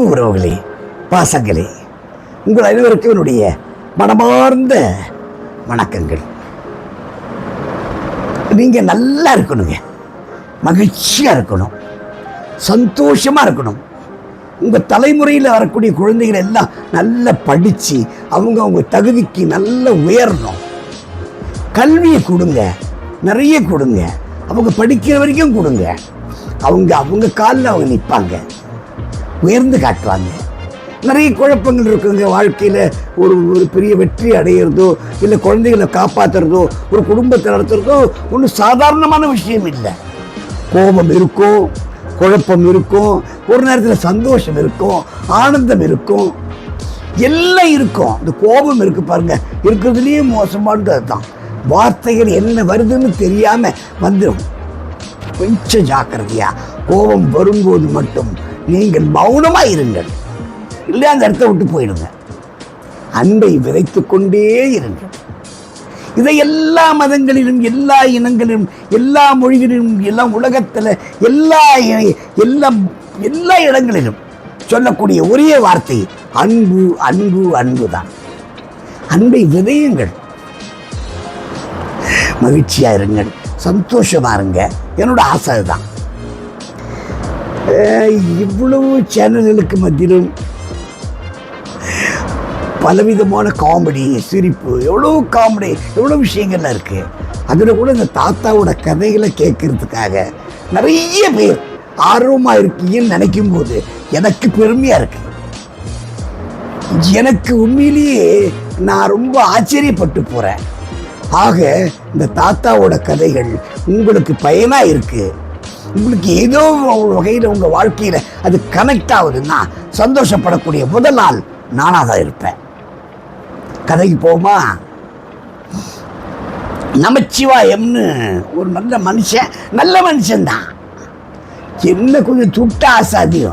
அன்பு உறவுகளே பாசங்களே உங்கள் அனைவருக்கும் என்னுடைய மனமார்ந்த வணக்கங்கள். நீங்கள் நல்லா இருக்கணுங்க. மகிழ்ச்சியாக இருக்கணும். சந்தோஷமாக இருக்கணும். உங்கள் தலைமுறையில் வரக்கூடிய குழந்தைகள் எல்லாம் நல்லா படித்து அவங்க அவங்க தகுதிக்கு நல்லா உயரணும். கல்வியை கொடுங்க. நிறைய கொடுங்க. அவங்க படிக்கிற வரைக்கும் கொடுங்க. அவங்க அவங்க காலில் அவங்க நிற்பாங்க உயர்ந்து காட்டுவாங்க நிறைய குழப்பங்கள் இருக்குங்க வாழ்க்கையில் ஒரு ஒரு பெரிய வெற்றி அடையிறதோ இல்லை குழந்தைகளை காப்பாற்றுறதோ ஒரு குடும்பத்தை நடத்துறதோ ஒன்றும் சாதாரணமான விஷயம் இல்லை. கோபம் இருக்கும் குழப்பம் இருக்கும் ஒரு நேரத்தில் சந்தோஷம் இருக்கும் ஆனந்தம் இருக்கும். எல்லாம் இருக்கும். இந்த கோபம் இருக்குது பாருங்க. இருக்கிறதுலேயே மோசமானது அதுதான் வார்த்தைகள் என்ன வருதுன்னு தெரியாமல் வந்துடும் கொஞ்சம் ஜாக்கிரதையாக கோபம் வரும்போது மட்டும் நீங்கள் மௌனமா இருங்கள். இல்லையா அந்த இடத்த விட்டு போயிடுங்க. அன்பை விதைத்து கொண்டே இருங்கள். இதை எல்லா மதங்களிலும் எல்லா இனங்களிலும் எல்லா மொழிகளிலும் எல்லா உலகத்தில் எல்லா இ- எல்லா எல்லா இடங்களிலும் சொல்லக்கூடிய ஒரே வார்த்தை அன்பு அன்பு அன்பு தான் அன்பை விதையுங்கள். மகிழ்ச்சியா இருங்கள். சந்தோஷமா இருங்க. என்னோட ஆசை தான் இவ்வளவு சேனல்களுக்கு மத்தியிலும் பலவிதமான காமெடி சிரிப்பு எவ்வளோ காமெடி எவ்வளோ விஷயங்கள்லாம் இருக்குது அதில் கூட இந்த தாத்தாவோட கதைகளை கேட்கறதுக்காக நிறைய பேர் ஆர்வமாக இருக்கீங்கன்னு நினைக்கும் போது எனக்கு பெருமையாக இருக்கு. எனக்கு உண்மையிலேயே நான் ரொம்ப ஆச்சரியப்பட்டு போகிறேன் ஆக இந்த தாத்தாவோட கதைகள் உங்களுக்கு பயனாக இருக்குது உங்களுக்கு ஏதோ ஒரு வகையில் உங்கள் வாழ்க்கையில் அது கனெக்ட் ஆகுதுன்னா சந்தோஷப்படக்கூடிய முதல் நாள் நானாக தான் இருப்பேன். கதைக்கு போமா நமச்சிவாயம்னு ஒரு நல்ல மனுஷன் நல்ல மனுஷன்தான். என்ன கொஞ்சம் துட்ட ஆசை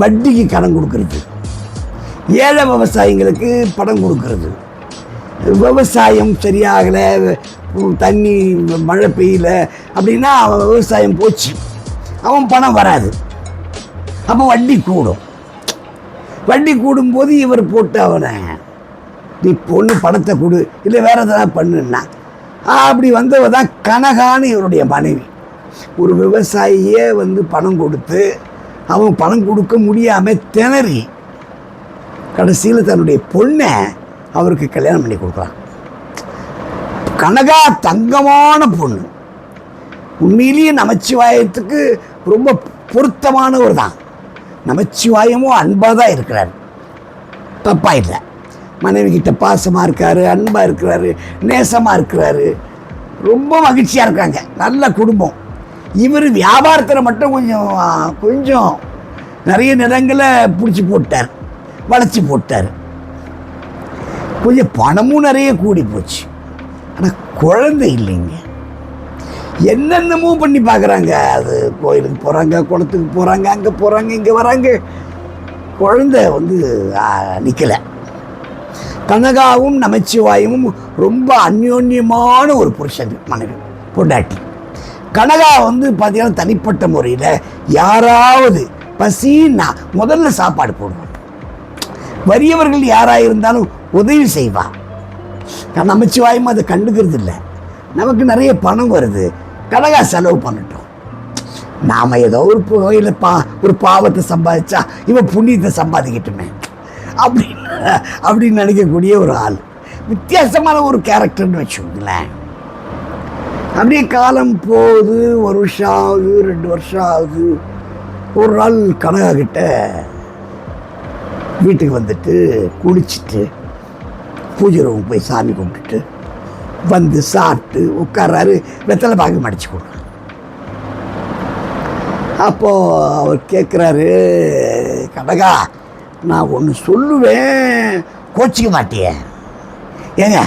வட்டிக்கு கடன் கொடுக்கறது. ஏழை விவசாயிங்களுக்கு படம் கொடுக்கறது. விவசாயம் சரியாகலை தண்ணி மழை பெய்யல அப்படின்னா அவன் விவசாயம் போச்சு. அவன் பணம் வராது. அப்போ வட்டி கூடும். வட்டி கூடும்போது இவர் போட்டு அவனை நீ பொண்ணு பணத்தை கொடு. இல்லை வேறு எதாவது பண்ணுன்னா. அப்படி வந்தவ தான் கனகான்னு இவருடைய மனைவி. ஒரு விவசாயியே வந்து பணம் கொடுத்து அவன் பணம் கொடுக்க முடியாமல் திணறி கடைசியில் தன்னுடைய பொண்ணை அவருக்கு கல்யாணம் பண்ணி கொடுக்குறான். கனகா தங்கமான பொண்ணு. உண்மையிலேயே நமச்சிவாயத்துக்கு ரொம்ப பொருத்தமானவர் தான் நமச்சிவாயமும் அன்பாக தான் இருக்கிறார். தப்பாக இல்லை மனைவி கிட்ட பாசமாக இருக்கார் அன்பாக இருக்கிறாரு நேசமாக இருக்கிறாரு. ரொம்ப மகிழ்ச்சியாக இருக்காங்க. நல்ல குடும்பம். இவர் வியாபாரத்தில் மட்டும் கொஞ்சம் கொஞ்சம் நிறைய நிலங்களை பிடிச்சி போட்டார் வளைச்சி போட்டார். கொஞ்சம் பணமும் நிறைய கூடி போச்சு. ஆனால் குழந்தை இல்லைங்க. என்னென்னமோ பண்ணி பார்க்குறாங்க? அது கோயிலுக்கு போகிறாங்க குளத்துக்கு போகிறாங்க அங்கே போகிறாங்க இங்கே வராங்க. குழந்தை வந்து நிற்கலை கனகாவும் நமச்சிவாயமும் ரொம்ப அந்யோன்யமான ஒரு புருஷன் மனைவி பொண்டாட்டி. கனகா வந்து பார்த்தீங்கன்னா தனிப்பட்ட முறையில் யாராவது பசின்னா முதல்ல சாப்பாடு போடுவான் வறியவர்கள் யாராக இருந்தாலும் உதவி செய்வான் நான் நமச்சிவாயமும் அதை கண்டுக்கிறது இல்லை நமக்கு நிறைய பணம் வருது. கனகா செலவு பண்ணட்டும். நாம் ஏதோ ஒரு கோயில் பா ஒரு பாவத்தை சம்பாதிச்சா இவன் புண்ணியத்தை சம்பாதிக்கட்டுமே. அப்படின்னு அப்படின்னு நினைக்கக்கூடிய ஒரு ஆள். வித்தியாசமான ஒரு கேரக்டர்னு வச்சுக்கோங்களேன். அப்படியே காலம் போகுது ஒரு வருஷம் ஆகுது ரெண்டு வருஷம் ஆகுது. ஒரு நாள் கனகா கிட்ட வீட்டுக்கு வந்துட்டு குளிச்சுட்டு பூஜை ரூம் போய் சாமி கும்பிட்டுட்டு வந்து சாப்பிட்டு உட்கார்றாரு. வெத்தலை பாக்கு மடிச்சு கொடுக்குறாரு அப்போது அவர் கேட்குறாரு கனகா நான் ஒன்று சொல்லுவேன். கோச்சிக்க மாட்டியே. ஏங்க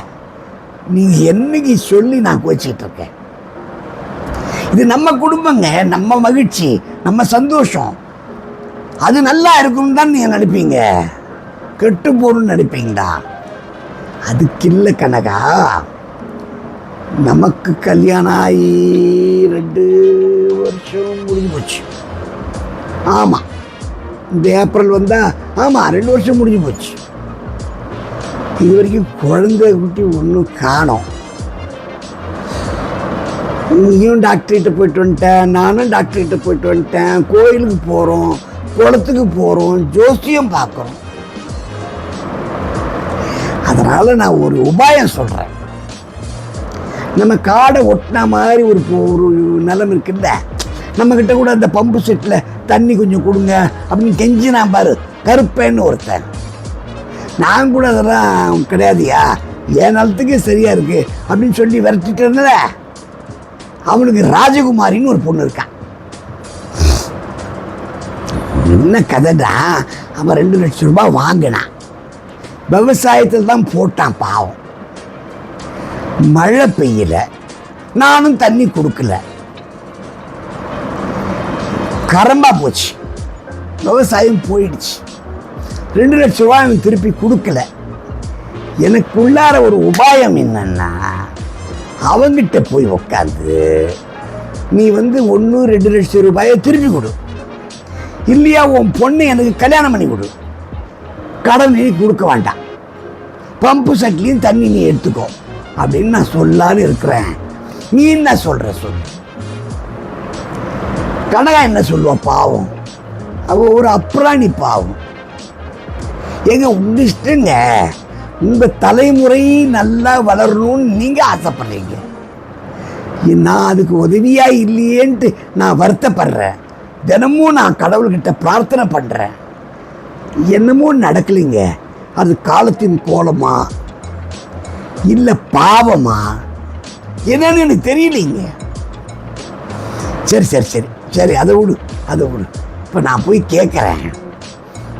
நீங்கள் என்னைக்கு சொல்லி நான் கோச்சிக்கிட்டு இருக்கேன்? இது நம்ம குடும்பங்க நம்ம மகிழ்ச்சி நம்ம சந்தோஷம். அது நல்லா இருக்கும்னு தான் நீங்கள் நினைப்பீங்க. கெட்டு போகணும்னு நினைப்பீங்களா? அதுக்கு இல்லை கனகா நமக்கு கல்யாணம் ஆகி ரெண்டு வருஷம் முடிஞ்சு போச்சு. ஆமாம் இந்த ஏப்ரல் வந்தால் ஆமாம் ரெண்டு வருஷம் முடிஞ்சு போச்சு. இது வரைக்கும் குழந்தை குட்டி ஒன்றும் காணோம். நீயும் டாக்டர்கிட்ட போயிட்டு வந்துட்டேன்? நானும் டாக்டர்கிட்ட போயிட்டு வந்துட்டேன். கோயிலுக்கு போகிறோம் குளத்துக்கு போகிறோம் ஜோசியம் பார்க்குறோம். அதனால் நான் ஒரு உபாயம் சொல்கிறேன் நம்ம காடை ஒட்டின மாதிரி ஒரு ஒரு நிலம் இருக்குல்ல? நம்மக்கிட்ட கூட அந்த பம்பு செட்டில் தண்ணி கொஞ்சம் கொடுங்க அப்படின்னு கெஞ்சி நான் பாரு. கருப்பேன்னு ஒருத்தன். நான் கூட அதெல்லாம் கிடையாதுயா? என் நிலத்துக்கே சரியாக இருக்குது அப்படின்னு சொல்லி விரட்டிட்டு இருந்தத அவனுக்கு ராஜகுமாரின்னு ஒரு பொண்ணு இருக்கான் என்ன கதைடா? அவன் ரெண்டு லட்சம் ரூபாய் வாங்கினான். விவசாயத்தில் தான் போட்டான் பாவம். மழை பெய்யல. நானும் தண்ணி கொடுக்கல. கரம்பா போச்சு. விவசாயம் போயிடுச்சு. ரெண்டு லட்சம் ரூபாய் அவன் திருப்பி கொடுக்கல. எனக்குள்ளார ஒரு உபாயம் என்னன்னா அவங்கிட்ட போய் உக்காந்து நீ வந்து ஒன்று ரெண்டு லட்சம் ரூபாயை திருப்பி கொடு. இல்லையா உன் பொண்ணு எனக்கு கல்யாணம் பண்ணி கொடு. கடன் நீ கொடுக்க வேண்டாம். பம்பு செட்லையும் தண்ணி நீ எடுத்துக்கோ. அப்படின்னு நான் சொல்லான்னு இருக்கிறேன். நீ என்ன சொல்ற சொல்லு. கனகா என்ன சொல்லுவா? பாவம். அவ ஒரு அப்ராணி பாவம். ஏங்க உங்க உங்கள் உங்க தலைமுறை நல்லா வளரணும்னு நீங்க ஆசைப்படுறீங்க. நான் அதுக்கு உதவியா இல்லையேன்ட்டு நான் வருத்தப்படுறேன். தினமும் நான் கடவுள்கிட்ட பிரார்த்தனை பண்றேன். என்னமோ நடக்கலைங்க. அது காலத்தின் கோலமா? இல்லை பாவமா? என்னன்னு எனக்கு தெரியலைங்க. சரி சரி சரி சரி அதை விடு அதை விடு. இப்போ நான் போய் கேட்குறேன்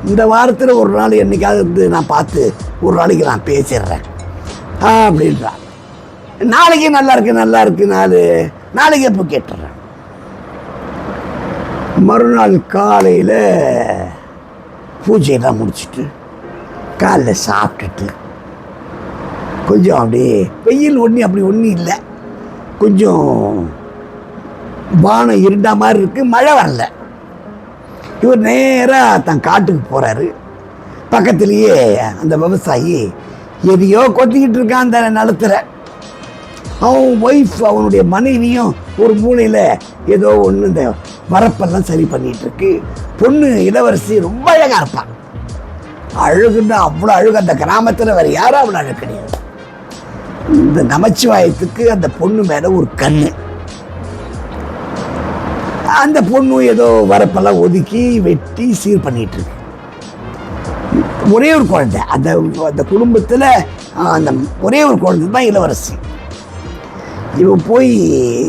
இந்த வாரத்தில் ஒரு நாள் என்னைக்காவது வந்து நான் பார்த்து ஒரு நாளைக்கு நான் பேசிடுறேன். ஆ அப்படின்றா. நாளைக்கு நல்லா இருக்கு நல்லா இருக்கு நாள். நாளைக்கு எப்போ கேட்டுறேன்? மறுநாள் காலையில் பூஜையெல்லாம் முடிச்சிட்டு காலைல சாப்பிட்டுட்டு கொஞ்சம் அப்படியே வெயில் ஒன்றும் அப்படி ஒன்றும் இல்லை. கொஞ்சம் வானம் இருண்டா மாதிரி இருக்குது மழை வரல. இவர் நேராக தன் காட்டுக்கு போகிறாரு பக்கத்துலேயே அந்த விவசாயி எதையோ கொத்திக்கிட்டு இருக்கான் அந்த நிலத்தில். அவன் ஒய்ஃப் அவனுடைய மனைவியும் ஒரு மூலையில் ஏதோ ஒன்று இந்த வரப்பெல்லாம் சரி பண்ணிகிட்ருக்கு பொண்ணு இளவரசி ரொம்ப அழகாக இருப்பான் அழகுன்னா அவ்வளோ அழகு. அந்த கிராமத்தில் வேறு யாரும் அவ்வளோ அழகு கிடையாது இந்த நமச்சிவாயத்துக்கு அந்த பொண்ணு மேலே ஒரு கண்ணு. அந்த பொண்ணு ஏதோ வரப்பெல்லாம் ஒதுக்கி வெட்டி சீர் பண்ணிட்டு இருக்கு ஒரே ஒரு குழந்தை. அந்த அந்த குடும்பத்தில் அந்த ஒரே ஒரு குழந்தை தான் இளவரசி. இவன் போய்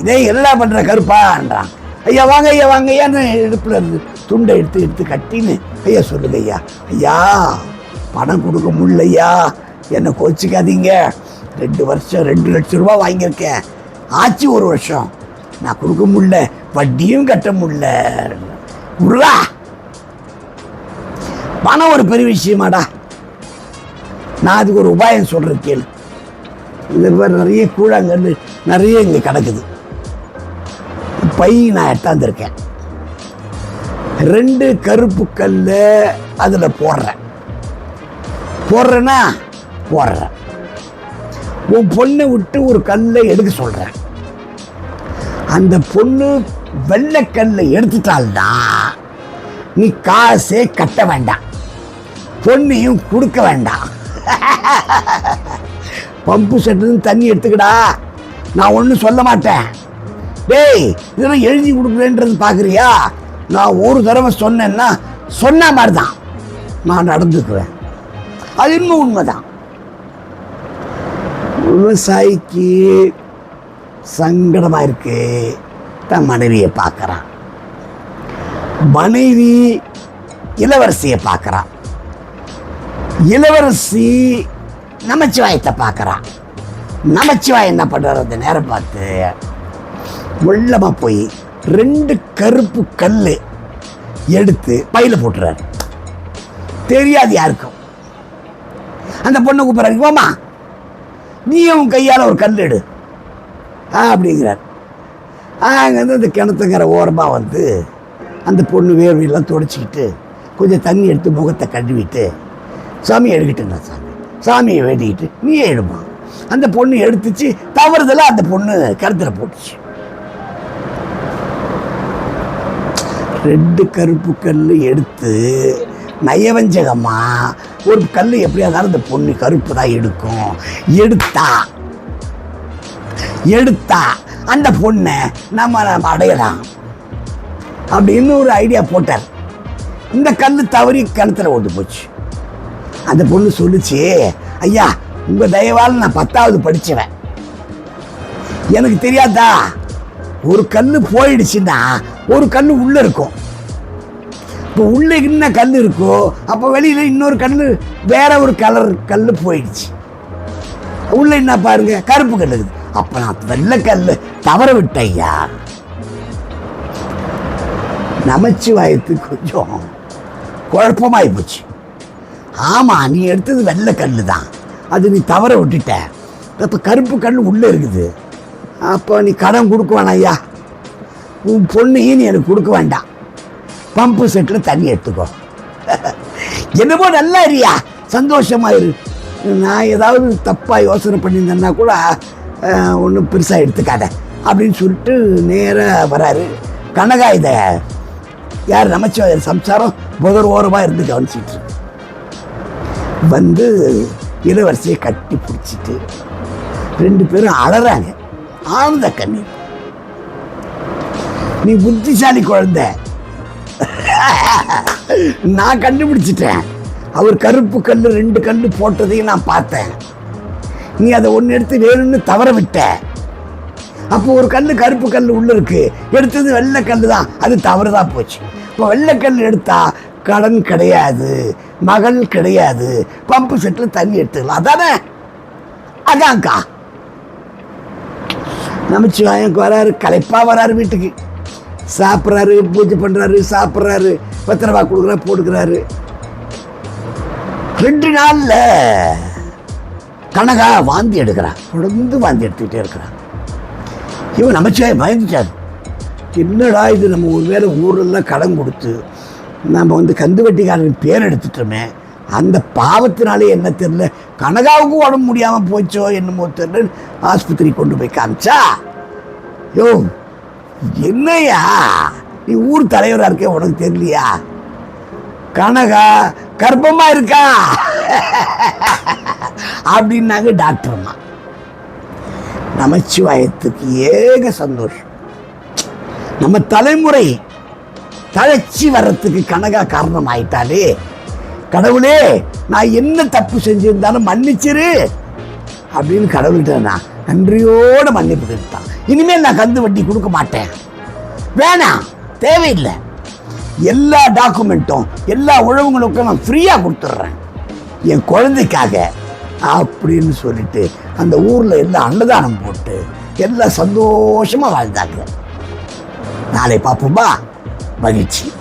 இதே என்ன பண்ணுற கருப்பான்றான் ஐயா வாங்க ஐயா வாங்க ஐயான்னு இடுப்பில் இருந்து துண்டை எடுத்து எடுத்து கட்டின்னு ஐயா சொல்லுங்க ஐயா. ஐயா பணம் கொடுக்க முடியலையா என்னை கோச்சிக்காதீங்க. ரெண்டு வருஷம் ரெண்டு லட்சம் ரூபா வாங்கியிருக்கேன். ஆச்சு ஒரு வருஷம். நான் கொடுக்க முடியல. வட்டியும் கட்ட முடியல. உருளா பணம் ஒரு பெரிய விஷயமாடா. நான் அதுக்கு ஒரு உபாயம் சொல்கிறேன் கேளு. இது மாதிரி நிறைய கூழாங்கல் நிறைய இங்கே கிடக்குது. பை நான் எட்டாந்துருக்கேன் ரெண்டு கருப்பு கல் அதில் போடுறேன். போடுறேன்னா போடுறேன். உன் பொண்ணை விட்டு ஒரு கல்லை எடுக்க சொல்கிறேன் அந்த பொண்ணு வெள்ளைக்கல்லை எடுத்துட்டால்னா நீ காசே கட்ட வேண்டாம். பொண்ணையும் கொடுக்க வேண்டாம். பம்பு செட்டுலேருந்து தண்ணி எடுத்துக்கடா. நான் ஒன்றும் சொல்ல மாட்டேன். டேய் இதெல்லாம் எழுதி கொடுக்குறேன்றது பார்க்குறியா நான் ஒரு தடவை சொன்னேன்னா சொன்ன மாதிரி தான் நான் நடந்துக்குவேன். அது இன்னும் உண்மைதான். விவசாயிக்கு சங்கடமாக இருக்கு. தன் மனைவியை பார்க்குறான். மனைவி இளவரசியை பார்க்குறான். இளவரசி நமச்சிவாயத்தை பார்க்குறான். நமச்சிவாய் என்ன பண்ணுறது நேரம் பார்த்து உள்ளமாக போய் ரெண்டு கருப்பு கல் எடுத்து பையில் போட்டுறாரு. தெரியாது யாருக்கும். அந்த பொண்ணை கூப்பிட்றாரு போமா நீயும் கையால் ஒரு கல் எடு. ஆ அப்படிங்கிறார். அங்கேருந்து அந்த கிணத்துங்கிற ஓரமாக வந்து அந்த பொண்ணு வேர்வையெல்லாம் துடைச்சிக்கிட்டு கொஞ்சம் தண்ணி எடுத்து முகத்தை கழுவிட்டு சாமி எடுக்கிட்டேன் சாமி? சாமியை வேண்டிக்கிட்டு நீயே எடுமா. அந்த பொண்ணு எடுத்துச்சு தவறுதலாக அந்த பொண்ணு கருத்தில் போட்டுச்சு. ரெண்டு கருப்பு கல் எடுத்து நயவஞ்சகமாக ஒரு கல் எப்படியா இருந்தாலும் இந்த பொண்ணு கருப்பு தான் எடுக்கும். எடுத்தா. எடுத்தா. அந்த பொண்ணை நம்ம நம்ம அடையலாம். அப்படின்னு ஒரு ஐடியா போட்டார். இந்த கல் தவறி கிணத்துல ஓட்டு போச்சு. அந்த பொண்ணு சொல்லிச்சு ஐயா உங்கள் தயவால் நான் பத்தாவது படித்தவன் எனக்கு தெரியாதா? ஒரு கல் போயிடுச்சுன்னா ஒரு கல் உள்ளே இருக்கும். இப்போ உள்ள என்ன கல் இருக்கோ அப்போ வெளியில இன்னொரு கல் வேற ஒரு கலர் கல் போயிடுச்சு. உள்ள என்ன பாருங்க கருப்பு கல் இருக்குது. அப்ப நான் வெள்ளை கல் தவற விட்டையா ஐயா நமச்சிவாயத்துக்கு கொஞ்சம் குழப்பமாகி போச்சு. ஆமா நீ எடுத்தது வெள்ளை கல் தான். அது நீ தவற விட்டுட்ட. அப்போ கருப்பு கல் உள்ளே இருக்குது. அப்போ நீ கடன் கொடுக்க வேணாம் ஐயா. உன் பொண்ணையும் நீ எனக்கு கொடுக்க வேண்டாம். பம்பு செட்டில் தண்ணி எடுத்துக்கோ. என்னமோ நல்லா இருியா சந்தோஷமா இரு. நான் ஏதாவது தப்பாக யோசனை பண்ணியிருந்தேன்னா கூட ஒன்றும் பெருசாக எடுத்துக்காத அப்படின்னு சொல்லிட்டு நேராக வராரு கனகா இதை யார் நமச்சிவாயர் சம்சாரம்? புதர் ஓரமாக இருந்து கவனிச்சிட்டு வந்து இளவரசியை கட்டி பிடிச்சிட்டு ரெண்டு பேரும் அழறாங்க ஆனந்த கண்ணீர். நீ புத்திசாலி குழந்தை. நான் கண்டுபிடிச்சிட்டேன். அவர் கருப்பு கல் ரெண்டு கல் போட்டதையும் நான் பார்த்தேன். நீ அதை ஒன்று எடுத்து வேணும்னு தவற விட்ட. அப்போ ஒரு கல் கருப்பு கல் உள்ள இருக்கு. எடுத்தது வெள்ளை கல் தான். அது தவறுதான் போச்சு. இப்போ வெள்ளை கல் எடுத்தா கடன் கிடையாது மகள் கிடையாது பம்பு செட்டில் தண்ணி எடுத்துக்கலாம். அதானே? அதான்க்கா. வாங்க வராரு களைப்பாக வராரு வீட்டுக்கு. சாப்பிட்றாரு பூஜை பண்ணுறாரு சாப்பிட்றாரு. பத்திரமா கொடுக்குறா கொடுக்குறாரு போட்டுக்கிறாரு. ரெண்டு நாளில் கனகா வாந்தி எடுக்கிறான். தொடர்ந்து வாந்தி எடுத்துக்கிட்டே இருக்கிறான். இவன் நமச்சிவாய் பயந்துட்டார் என்னடா இது நம்ம ஒரு வேலை ஊரெல்லாம் கடன் கொடுத்து நம்ம வந்து கந்து வெட்டிக்காரன் பேர் எடுத்துட்டோமே. அந்த பாவத்தினாலே என்ன தெரியல. கனகாவுக்கும் உடம்பு முடியாமல் போச்சோ என்னமோ தெரில ஆஸ்பத்திரி கொண்டு போய் காமிச்சா. யோ என்னையா? நீ ஊர் தலைவராக இருக்க உனக்கு தெரியலையா? கனகா கர்ப்பமா இருக்கா? அப்படின்னாங்க டாக்டர் நமச்சிவாயத்துக்கு ஏக சந்தோஷம். நம்ம தலைமுறை தழைச்சி வர்றதுக்கு கனகா காரணம் ஆயிட்டாலே கடவுளே நான் என்ன தப்பு செஞ்சிருந்தாலும் மன்னிச்சிரு அப்படின்னு கடவுள்கிட்ட நான் நன்றியோட மன்னிப்பு கேட்டான். இனிமேல் நான் கந்து வட்டி கொடுக்க மாட்டேன். வேணாம் தேவையில்லை. எல்லா டாக்குமெண்ட்டும் எல்லா உழவுங்களுக்கும் நான் ஃப்ரீயாக கொடுத்துட்றேன். என் குழந்தைக்காக அப்படின்னு சொல்லிட்டு அந்த ஊரில் எல்லாம் அன்னதானம் போட்டு எல்லாம் சந்தோஷமாக வாழ்ந்தாங்க. நாளை பார்ப்போமா? மகிழ்ச்சி.